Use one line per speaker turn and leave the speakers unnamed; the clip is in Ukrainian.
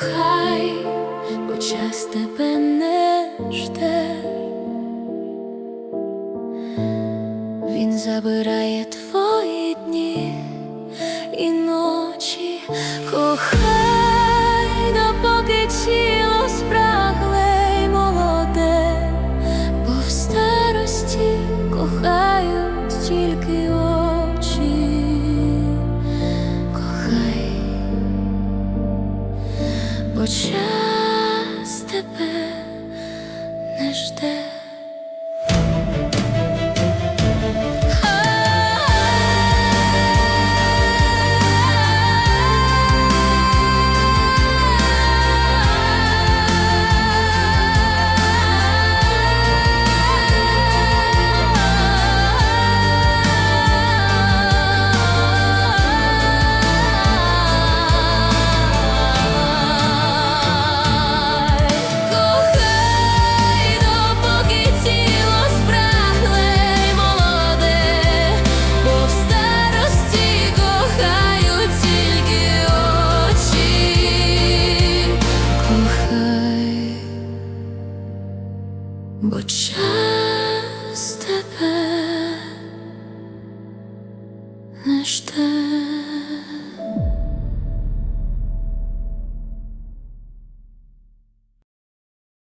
Хай бо час тебе не жде, він забирає твої дні і ночі, кохай. Бо час тебе не жде. бо час тебе не жде.